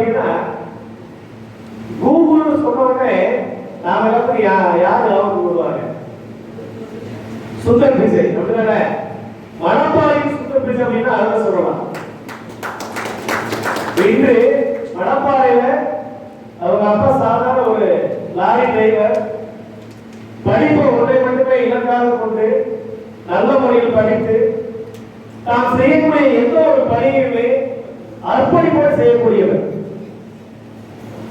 பார்த்தீங்கன்னா கூகுள்னு சொன்ன நாம எல்லாத்துக்கும் யா- யார் ஞாபகம் கூடுவாங்க சுந்தர் பிசை அப்படிதானே? மணப்பாறை சுந்தர் பிசை அப்படின்னா அதை சொல்லலாம் இன்று மணப்பாறையில அவங்க அப்பா சாதாரண ஒரு லாரி டிரைவர் படிப்பு ஒன்றை மட்டுமே இலக்காக கொண்டு நல்ல முறையில் படித்து தாம் செய்யக்கூடிய எந்த ஒரு பணியுமே அர்ப்பணிப்போடு செய்யக்கூடியவர்.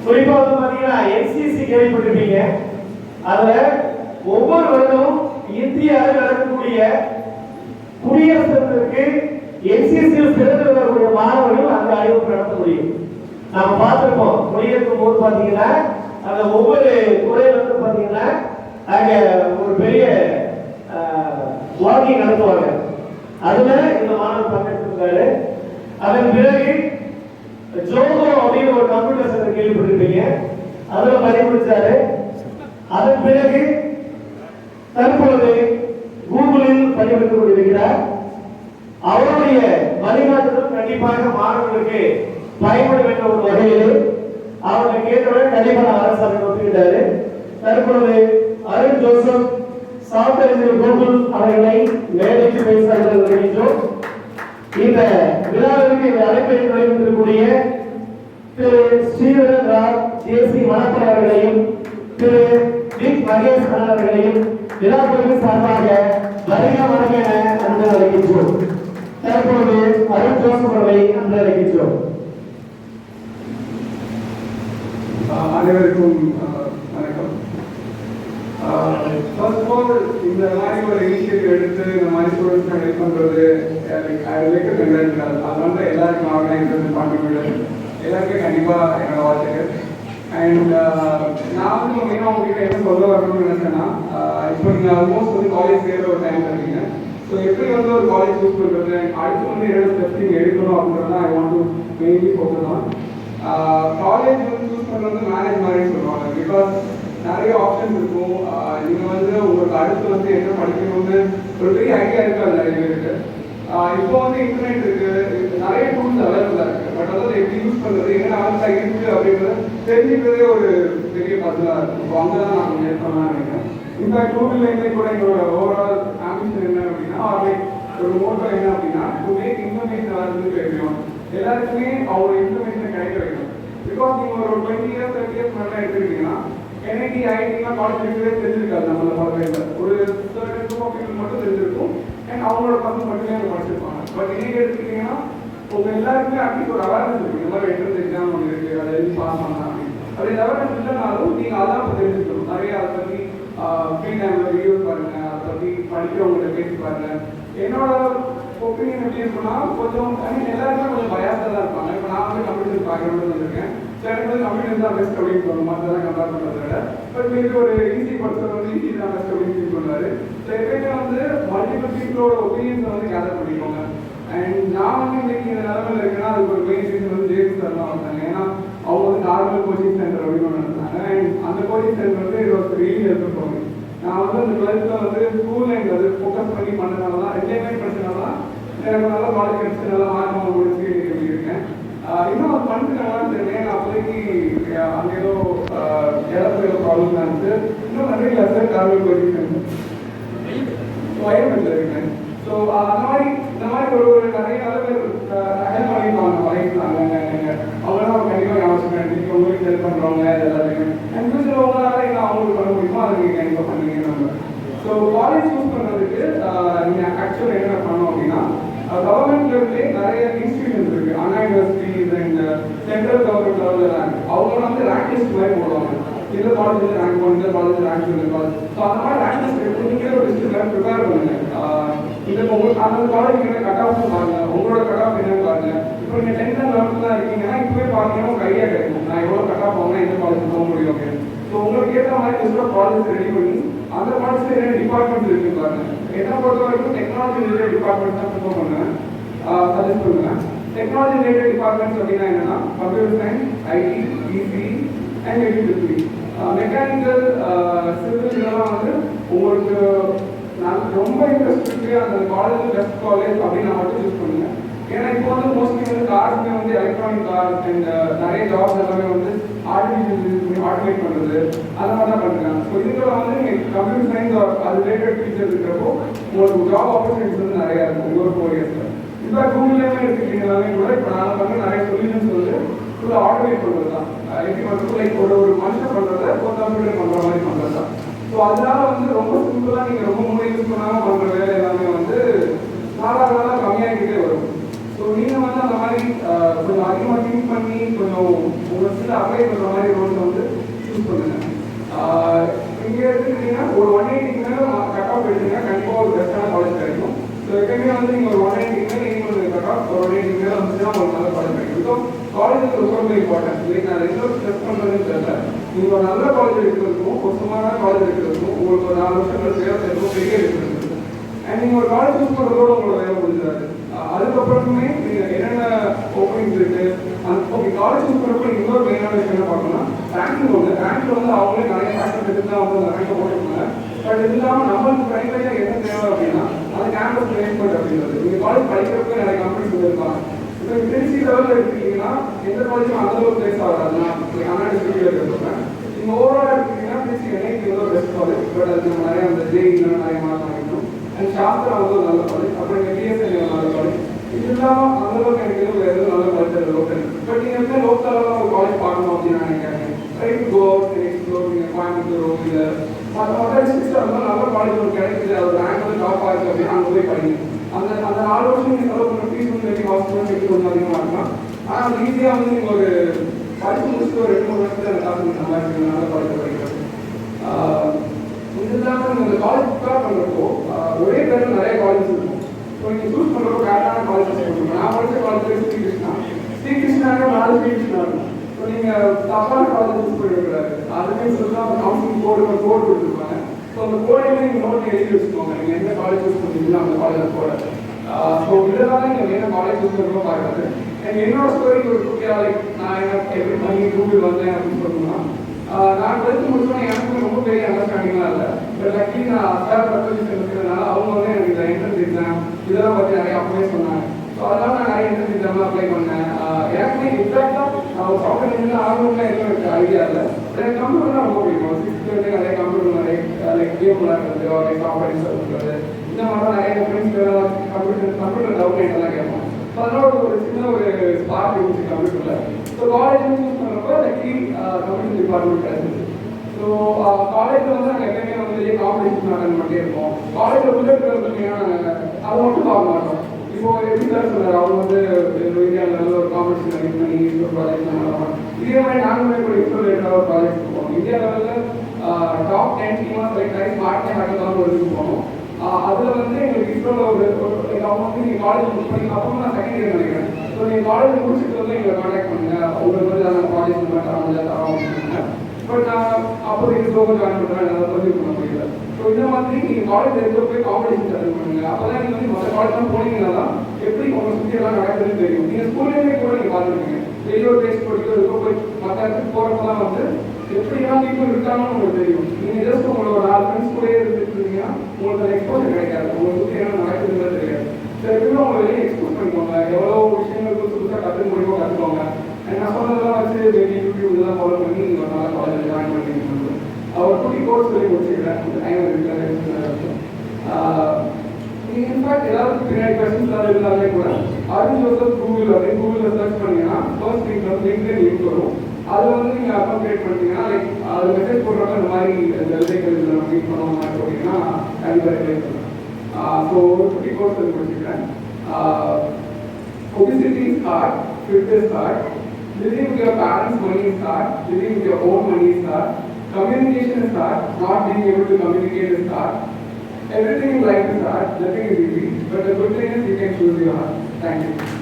குறிப்பா வந்து பாத்தீங்கன்னா என்சிசி கேள்விப்பட்டிருப்பீங்க. அதுல ஒவ்வொரு வருடமும் இந்திய நடக்கக்கூடிய குடியரசு தினத்திற்கு என்சிசியில் சிறந்து வரக்கூடிய மாணவர்கள் அந்த அறிவிப்பு நடத்த முடியும். நாம பார்த்திருப்போம். குடியிருக்கும் போது பாத்தீங்கன்னா அந்த ஒவ்வொரு துறையில வந்து பாத்தீங்கன்னா அங்க ஒரு பெரிய வாக்கிங் நடத்துவாங்க. அதுல இந்த மாணவர் பங்கெடுத்திருக்காரு. அதன் பிறகு ஜோகோ அப்படின்னு ஒரு கம்ப்யூட்டர் சென்டர் கேள்விப்பட்டிருப்பீங்க. அதுல பணிபுரிச்சாரு அதன் பிறகு தற்பொழுது கூகுளில் பணிபுரிந்து கொண்டிருக்கிறார் அவருடைய வழிகாட்டுதல் கண்டிப்பாக மாணவர்களுக்கு பயன்படும் என்ற ஒரு வகையில் அவர்களை கேட்டவுடன் கண்டிப்பாக அரசாங்கம் ஒத்துக்கிட்டாரு. தற்பொழுது அருண் ஜோசப் சாஃப்ட்வேர் கூகுள் அவர்களை மேடைக்கு பேசுகிறார்கள் வருகின்றோம் இந்த விழாவிற்கு இந்த அழைப்பை நுழைந்திருக்கக்கூடிய திரு ஸ்ரீவரன் ராவ் ஜேசி மணப்பன் அவர்களையும் திரு விக் மகேஷ் கண்ணன் அவர்களையும் விழாக்குழுவின் சார்பாக வருக வருக என அன்பு அழைக்கின்றோம். தற்போது அருண் ஜோசப் அவர்களை அன்பு அழைக்கின்றோம். அனைவருக்கும் ஃபர்ஸ்ட் ஆல் இந்த மாதிரி ஒரு இனிஷியேட்டிவ் எடுத்து இந்த மாதிரி ஸ்டூடெண்ட்ஸ் ஹெல்ப் பண்ணுறது ஐ லைக் கங்க்ராட் அது வந்து எல்லாருக்கும் ஆர்கனைசர் கான்ட்ரிபியூட்டர் எல்லாருக்கும் கண்டிப்பாக என்னோட வாழ்த்துக்கள். அண்ட் நான் வந்து மெயினாக உங்ககிட்ட என்ன சொல்ல வரணும்னு நினைச்சேன்னா uh, இப்போ நீங்கள் ஆல்மோஸ்ட் வந்து காலேஜ் சேர்ற ஒரு டைம் இருக்கீங்க. ஸோ எப்படி வந்து ஒரு காலேஜ் சூஸ் பண்ணுறது அடுத்து வந்து என்னென்ன ஸ்டெப்ஸ் நீங்கள் எடுக்கணும் அப்படின்றத I want to mainly focus on college வந்து சூஸ் பண்ணுறது மேனேஜ் மாதிரி சொல்லுவாங்க. பிகாஸ் நிறைய ஆப்ஷன்ஸ் இருக்கும். ஆஹ் நீங்க வந்து உங்களுக்கு அடுத்து வந்து என்ன படிக்கணும்னு ஒரு பெரிய ஐடியா இருக்காது நிறைய பேருக்கு ஆஹ் இப்போ வந்து இன்டர்நெட் இருக்கு. நிறைய டூல்ஸ் அவைலபிளா இருக்கு. பட் வந்து எப்படி யூஸ் பண்றது என்ன ஆன்சர் இருக்கு அப்படின்றது தெரிஞ்சுக்கிறதே ஒரு பெரிய பதிலா இருக்கும். இப்போ அங்கதான் நான் கொஞ்சம் ஹெல்ப் நினைக்கிறேன். இன்ஃபேக்ட் டூவில் லைன்லேயே கூட எங்களோட ஓவரால் ஆம்பிஷன் என்ன அப்படின்னா ஆர் ஒரு மோட்டோ என்ன அப்படின்னா டு மேக் இன்ஃபர்மேஷன் வந்து கிடைக்கும் எல்லாருக்குமே அவங்க இன்ஃபர்மேஷன் கிடைக்க வைக்கணும். பிகாஸ் நீங்க ஒரு டுவெண்ட்டி இயர்ஸ் தேர்ட்டி இயர்ஸ் மேலே எடுத்துக்கிட்டீங்கன்னா என்ஐடி ஐடிலாம் காலேஜ் இருக்கவே தெரிஞ்சிருக்காது நம்மள பார்க்கல ஒரு தேர்ட் பீப்புள் மட்டும் தெரிஞ்சிருக்கும். அண்ட் அவங்களோட பசங்க மட்டுமே அங்கே படிச்சிருப்பாங்க. பட் இன்னைக்கு எடுத்துக்கிட்டீங்கன்னா உங்க எல்லாருக்குமே அப்படி ஒரு அவேர்னஸ் இருக்கு. இந்த மாதிரி என்ட்ரன்ஸ் எக்ஸாம் ஒன்று இருக்கு அதை எழுதி பாஸ் பண்ணலாம் அப்படின்னு. அப்படி அவேர்னஸ் இல்லைனாலும் நீங்க அதான் இப்போ தெரிஞ்சுக்கணும். நிறைய அதை பத்தி ஃப்ரீ டைம்ல வீடியோஸ் பாருங்க அதை பத்தி படிக்கிறவங்கள்ட்ட பேசி பாருங்க. என்னோட ஒப்பீனியன் எப்படி இருக்குன்னா கொஞ்சம் ஐ மீன் எல்லாருமே கொஞ்சம் பயாஸாக தான் இருப்பாங்க. இப்போ நான் வந்து கம்ப்யூட்டர் பார்க்கணும்னு வந்திருக்கேன். சில இடத்துல கம்ப்யூட்டர் தான் பெஸ்ட் அப்படின்னு கம்பேர் பண்ணுறத விட. பட் மேபி ஒரு ஈஸி பர்சன் வந்து ஈஸி தான் பெஸ்ட் அப்படின்னு ஃபீல் வந்து மல்டிபிள் பீப்புளோட ஒப்பீனியன்ஸை வந்து கேதர் பண்ணிக்கோங்க அண்ட் நான் வந்து இன்னைக்கு இந்த நிலமையில இருக்கேன்னா அதுக்கு ஒரு மெயின் ரீசன் வந்து ஜேம்ஸ் சார் தான் வந்தாங்க. ஏன்னா அவங்க வந்து நார்மல் கோச்சிங் சென்டர் அப்படின்னு ஒன்று நடந்தாங்க அண்ட் அந்த கோச்சிங் சென்டர் வந்து இது ஒரு ரியலி ஹெல்ப் நான் வந்து அந்த டுவெல்த்தில் வந்து ஸ்கூல் அண்ட் அது ஃபோக்கஸ் பண்ணி பண்ணனால தான் ரெண்டுமே படிச்சனால தான் எனக்கு நல்ல காலேஜ் கிடைச்சு நல்ல மார்க் முடிச்சு இன்னைக்கு இப்படி இருக்கேன் ஆஹ் இன்னும் அது பண்ணிருக்காங்களான்னு அப்போதைக்கு அஹ் ஏதோ ஏதோ ப்ராப்ளம் இருந்துச்சு இன்னும் நிறைய சார் நார்மல் போயிருக்கேன் சென்டர் இருக்கேன் ஸோ அந்த மாதிரி இந்த மாதிரி ஒரு ஒரு நிறைய நல்ல பேர் ஹெல்ப் பண்ணியிருப்பாங்க வரையிருந்தாங்க அவங்களாம் கண்டிப்பாக ஞாபகம் இன்னைக்கு உங்களுக்கு ஹெல்ப் பண்ணுறவங்க எல்லாத்தையுமே. அண்ட் ஃபியூச்சர் உங்களால் என்ன அவங்களுக்கு பண்ண முடியுமோ? அதை நீங்கள் கண்டிப்பாக பண்ணுவீங்க நம்ம. ஸோ காலேஜ் சூஸ் பண்ணுறதுக்கு நீங்கள் ஆக்சுவலாக என்ன பண்ணோம் அப்படின்னா கவர்மெண்ட் லெவல்லே நிறைய இன்ஸ்டிடியூஷன்ஸ் இருக்கு Anna universities and central government லெவலில் இருக்கு அவங்க வந்து ரேங்க் லிஸ்ட் மாதிரி போடுவாங்க. இந்த காலேஜ் வந்து ரேங்க் ஒன் இந்த காலேஜ் ரேங்க் இந்த காலேஜ் ஸோ அந்த மாதிரி ரேங்க் லிஸ்ட் எடுத்து நீங்களே ஒரு லிஸ்ட் வேறு ப்ரிப்பேர் பண்ணுங்க. இந்த உங்களுக்கு அந்த காலேஜ் என்ன கட் ஆஃப் பாருங்க. உங்களோட கட் ஆஃப் என்னன்னு பாருங்க. இப்போ நீங்கள் டென்த் அண்ட் லெவன்த் தான் இருக்கீங்கன்னா இப்பவே பாருங்கன்னா ஒரு ஐடியா கிடைக்கும் நான் எவ்வளோ கட் ஆஃப் ஆகுனா எந்த காலேஜ் போக முடியும் அப்படின்னு. ஸோ உங்களுக்கு ஏற்ற மாதிரி லிஸ்ட் ஆஃப் காலேஜ் ரெடி பண்ணி அந்த காலேஜ்ல என்ன டிபார்ட்மெண்ட் இருக்கு பாருங்க. என்ன பொறுத்த வரைக்கும் டெக்னாலஜி ரிலேட்டட் டிபார்ட்மெண்ட் தான் ப்ரிஃபர் பண்ணுவேன். சஜஸ்ட் பண்ணுவேன். டெக்னாலஜி ரிலேட்டட் டிபார்ட்மெண்ட்ஸ் அப்படின்னா என்னன்னா computer science IT PC and electricity mechanical civil இதெல்லாம் வந்து உங்களுக்கு நான் ரொம்ப இன்ட்ரெஸ்ட் அந்த காலேஜ் பெஸ்ட் காலேஜ் அப்படின்னு நான் மட்டும் சூஸ் பண்ணுங்க ஏன்னா இப்போ வந்து மோஸ்ட்லி வந்து கார்ஸுமே வந்து எலக்ட்ரானிக் கார் அண்ட் நிறைய ஜாப்ஸ் எல்லாமே வந்து ஆர்டிஃபிஷியல் ஆட்டோமேட் பண்ணுறது அந்த மாதிரி தான் பண்ணுறாங்க ஸோ இதுல வந்து நீங்கள் கம்ப்யூட்டர் சயின்ஸ் அது ரிலேட்டட் ஃபீச்சர் இருக்கிறப்போ உங்களுக்கு ஜாப் ஆப்பர்ச்சுனிட்டிஸ் வந்து நிறையா இருக்கும் ஒரு ஃபோர் இயர்ஸில் இப்போ கூகுள்லேயுமே எடுத்துக்கிட்டீங்கனாலே கூட. இப்போ நாங்கள் வந்து நிறைய சொல்யூஷன்ஸ் வந்து ஃபுல்லாக ஆட்டோமேட் பண்ணுறது தான் எப்படி பண்ணுறது லைக் ஒரு ஒரு மனுஷன் பண்ணுறத ஒரு கம்ப்யூட்டர் பண்ணுற மாதிரி பண்ணுறது தான் ஸோ அதனால வந்து ரொம்ப சிம்பிளாக நீங்கள் ரொம்ப மூணு யூஸ் பண்ணாமல் பண்ணுற வேலை எல்லாமே வந்து நாளாக நாளாக கம்மியாகிக்கிட்டே வரும். ஸோ நீங்கள் வந்து அந்த மாதிரி கொஞ்சம் அதிகமாக திங்க் பண்ணி கொஞ்சம் உங்கள் ஸ்கில் அப்ளை பண்ணுற மாதிரி ரோல்ஸ் வந்து சூஸ் பண்ணுங்க. இங்கே எடுத்துக்கிட்டீங்கன்னா ஒரு ஒன் எயிட்டிக்கு மேலே கட் ஆஃப் எடுத்தீங்கன்னா கண்டிப்பாக ஒரு பெஸ்ட்டான காலேஜ் கிடைக்கும். ஸோ எப்பயுமே வந்து நீங்கள் ஒரு ஒன் எயிட்டிக்கு மேலே நீங்கள் ஒரு கட் ஆஃப் ஒரு ஒன் எயிட்டிக்கு மேலே வந்துச்சுன்னா ஒரு நல்ல காலேஜ் காலேஜுக்கு ரொம்ப இம்பார்ட்டன்ஸ் இம்பார்ட்டன்ட் இல்லை நான் ரெகுலர் ஸ்ட்ரெஸ் பண்ணுறதுன்னு தெரியல. நீங்கள் ஒரு நல்ல காலேஜ் எடுக்கிறதுக்கும் ஒரு சுமாரான காலேஜ் எடுக்கிறதுக்கும் உங்களுக்கு ஒரு நாலு வருஷங்கள் சேர சேர்க்கும் பெரிய டிஃபரன்ஸ் அண்ட் நீங்கள் ஒரு காலேஜ் சூஸ் பண்ணுறதோட உங்களோட வேலை முடிஞ்சாது. அதுக்கப்புறமே நீங்கள் என்னென்ன ஓப்பனிங்ஸ் இருக்கு? அந்த ஓகே காலேஜ் சூஸ் பண்ணுறப்ப இன்னொரு மெயினான விஷயம் என்ன பார்க்கணும்னா ரேங்கிங் ஒன்று ரேங்க்ல வந்து அவங்களே நிறைய ஃபேக்டர் எடுத்து தான் வந்து அந்த ரேங்கை போட்டுருக்காங்க பட் இது இல்லாமல் நம்மளுக்கு ப்ரைமரியாக என்ன தேவை அப்படின்னா அது கேம்பஸ் பிளேஸ்மெண்ட் அப்படின்றது நீங்கள் காலேஜ் படிக்கிறப்ப நிறைய கம்பெனிஸ் இருக்காங்க இப்போ லெவலில் எடுத்துக்கிட்டீங்கன்னா எந்த காலேஜும் அந்த அளவுக்கு பிளேஸ் ஆகாது நான் அண்ணா டிஸ்ட்ரிக்டில் நீங்கள் ஓவரால் எடுத்துக்கிட்டீங்கன்னா பெஸ்ட் காலேஜ் பட் நம்ம நிறைய அந்த ஜேஇலாம் நிறைய மார்க் வாங்கிக்கணும் அண்ட் சாஸ்திரா வந்து ஒரு நல்ல காலேஜ் அப்புறம் இங்கே பிஎஸ்ஐ நல்ல காலேஜ் இது இல்லாமல் அந்த அளவுக்கு எனக்கு எதுவும் வேறு எதுவும் நல்ல காலேஜ் லோக்கல் பட் நீங்கள் வந்து லோக்கலாக ஒரு காலேஜ் பார்க்கணும் அப்படின்னு நான் நினைக்கிறேன். ரைட் கோ எக்ஸ்ப்ளோர் நீங்கள் இல்லை மற்ற மற்ற நல்ல காலேஜ் ஒரு கிடைக்குது அது ரேங்க் வந்து டாப் அப்படின்னு அங்கே போய் படிங்க அந்த அந்த நாலு வருஷம் நீங்கள் செலவு பண்ண ஃபீஸ் வந்து மேபி ஹாஸ்பிட்டல் மேபி கொஞ்சம் அதிகமாக இருக்கலாம் ஆனால் ஈஸியாக வந்து நீங்கள் ஒரு படிப்பு முடிச்சுட்டு ஒரு ரெண்டு மூணு வருஷத்துல அந்த காசு நீங்கள் சம்பாதிக்கணும் நல்ல காலேஜ் படிக்கிறது ஆஹ் இது இல்லாமல் நீங்கள் இந்த காலேஜ் ப்ரிப்பேர் பண்ணுறப்போ ஒரே பேரில் நிறைய காலேஜ் இருக்கும் ஸோ நீங்கள் சூஸ் பண்ணுறப்போ கரெக்டான காலேஜ் கொடுக்கணும் நான் படித்த காலேஜ் ஸ்ரீ கிருஷ்ணா ஸ்ரீ கிருஷ்ணாங்க நாலு ஸ்ரீ கிருஷ்ணா இருக்கும் ஸோ நீங்கள் தப்பான காலேஜ் சூஸ் பண்ணிடக்கூடாது அதுவே சொல்லலாம் கவுன்சிலிங் போர்டு ஒரு கோடு கொடுத்துருப்பாங்க. ஸோ அந்த கோடையுமே நீங்கள் நோட் எழுதி வச்சுக்கோங்க. நீங்கள் எந்த காலேஜ் யூஸ் பண்ணுறீங்களோ அந்த காலேஜ் கோட ஸோ இதெல்லாம் நீங்கள் என்ன காலேஜ் யூஸ் பண்ணுறோம் பார்க்குறது எனக்கு என்னோட ஸ்டோரி ஒரு குட்டியாக லைக் நான் என்ன எப்படி பண்ணி கூகுள் வந்தேன் அப்படின்னு சொல்லணும்னா நான் டுவெல்த் முடிச்சோம் எனக்கு ரொம்ப பெரிய அண்டர்ஸ்டாண்டிங்லாம் இல்லை. பட் லக்கி நான் அஸ்டார் பர்சன்டேஜ் இருக்கிறதுனால அவங்க வந்து எனக்கு இந்த என்ட்ரன்ஸ் எக்ஸாம் இதெல்லாம் பற்றி நிறைய அப்ளை சொன்னாங்க. ஸோ அதெல்லாம் நான் நிறைய என்ட்ரன்ஸ் எக்ஸாம்லாம் அப்ளை பண்ணேன். எனக்கு எக்ஸாக்டாக நான் ஒரு சாஃப்ட்வேர் இன்ஜினியர் ஆகணும்லாம் எதுவும் இருக்கா? எனக்கு கம்ப்யூட்டர் ரொம்ப பிடிக்கும் சிக்ஸ்த் வந்து நிறைய கம்ப்யூட்டர் நிறைய லைக் கேம் விளையாடுறது லைக் இந்த மாதிரி நிறைய கம்ப்யூட்டர் கம்ப்யூட்டர் டவுட் எல்லாம் கேட்போம் ஸோ அதனால ஒரு சின்ன ஒரு இருந்துச்சு கம்ப்யூட்டரில் ஸோ காலேஜ் சூஸ் பண்ணுறப்போ கம்ப்யூட்டர் டிபார்ட்மெண்ட் கிடைச்சிது. ஸோ காலேஜில் uh, வந்து நாங்கள் எப்பயுமே வந்து காம்படிஷன் அட்டன் பண்ணிட்டே இருப்போம். காலேஜில் உள்ள இருக்கிறது பார்த்தீங்கன்னா நாங்கள் அதை மட்டும் பார்க்க மாட்டோம். இப்போ எப்படி சொல்றாரு? அவங்க வந்து இந்தியாவில் நல்ல ஒரு காம்படிஷன் அரேஞ்ச் பண்ணி ஒரு ப்ராஜெக்ட் பண்ணுறோம் இதே மாதிரி நாங்களுமே கூட இப்போ ரிலேட்டடாக ஒரு ப்ராஜெக்ட் போவோம் இந்தியா லெவலில் டாப் டென் டீமாக செலக்ட் ஆகி ஸ்மார்ட் கேம் ஹேக்கத்தான் ஒரு இதுக்கு போனோம் அதில் வந்து எங்களுக்கு இஸ்ரோல ஒரு அவங்க வந்து நீங்கள் காலேஜ் முடிச்சு பண்ணி அப்போ நான் செகண்ட் இயர் நினைக்கிறேன். ஸோ நீங்கள் காலேஜ் முடிச்சுட்டு வந்து எங்களை காண்டாக்ட் பண்ணுங்க. உங்களுக்கு வந்து அந்த ப்ராஜெக்ட் இந்த தரோம் தரோம் அப்படின்னு பட் நான் அப்போதைக்கு இஸ்ரோவை ஜாயின் பண்ணுறேன் என்னால் பதிவு பண்ண முடியல. ஸோ இந்த மாதிரி நீங்கள் காலேஜ் எடுத்து போய் காம்படிஷன் அட்டன் பண்ணுங்க. அப்போ தான் நீங்கள் வந்து மற்ற காலேஜ் போனீங்கன்னா தான் எப்படி உங்க சுற்றி எல்லாம் நடக்குதுன்னு தெரியும். நீங்கள் ஸ்கூல்லேயுமே கூட நீங்கள் பார்த்துருக்கீங்க வெளியூர் டேஸ்ட் இருக்கோ போய் மற்ற இடத்துக்கு போறப்பதான் வந்து எப்படிலாம் பீப்புள் இருக்காங்கன்னு உங்களுக்கு தெரியும். நீங்கள் ஜஸ்ட் உங்களோட நாலு ஃப்ரெண்ட்ஸ் கூட இருந்துருக்கீங்கன்னா உங்களுக்கு அந்த எக்ஸ்போசர் கிடைக்காது. உங்களுக்கு சுற்றி என்ன நடக்குதுன்னு தெரியாது. சில பேர் உங்களை வெளியே எக்ஸ்போஸ் பண்ணிக்கோங்க எவ்வளோ விஷயங்கள் புதுசு புதுசாக கற்றுக்க முடியுமோ கற்றுக்கோங்க நான் சொன்னதெல்லாம் வச்சு வெளியே யூடியூப் இதெல்லாம் ஃபாலோ பண்ணி நீங்கள் ஒரு நல்ல காலேஜில் ஜாயின் பண்ணிக்கணும் அவர் குட்டி கோர்ஸ் சொல்லி முடிச்சுக்கிறேன் இந்த டைம் இருக்கிறேன் இன்ஃபேக்ட் ஏதாவது பின்னாடி கொஸ்டின்ஸ் ஏதாவது இருந்தாலே கூட அருண் ஜோசப் கூகுள் அப்படின்னு கூகுளில் சர்ச் பண்ணீங்கன்னா ஃபர்ஸ்ட் லிங்க் வந்து லிங்க்டின் லிங்க் வரும் அதில் வந்து நீங்கள் அக்கௌண்ட் கிரியேட் பண்ணிட்டீங்கன்னா லைக் அது மெசேஜ் போடுறப்ப இந்த மாதிரி வெள்ளைகள் இதில் நம்ம மீட் பண்ண மாதிரி போட்டிங்கன்னா கண்டிப்பாக ரிப்ளை பண்ணுவேன் ஸோ ஒரு குட்டி கோர்ஸ் வந்து முடிச்சுக்கிறேன் obesity is hard, fit is hard, living with your parents' money is hard, living with your own money is hard, communication is hard, not being able to communicate is hard, everything in life is hard, nothing is easy, but the good thing is you can choose your heart. Thank you.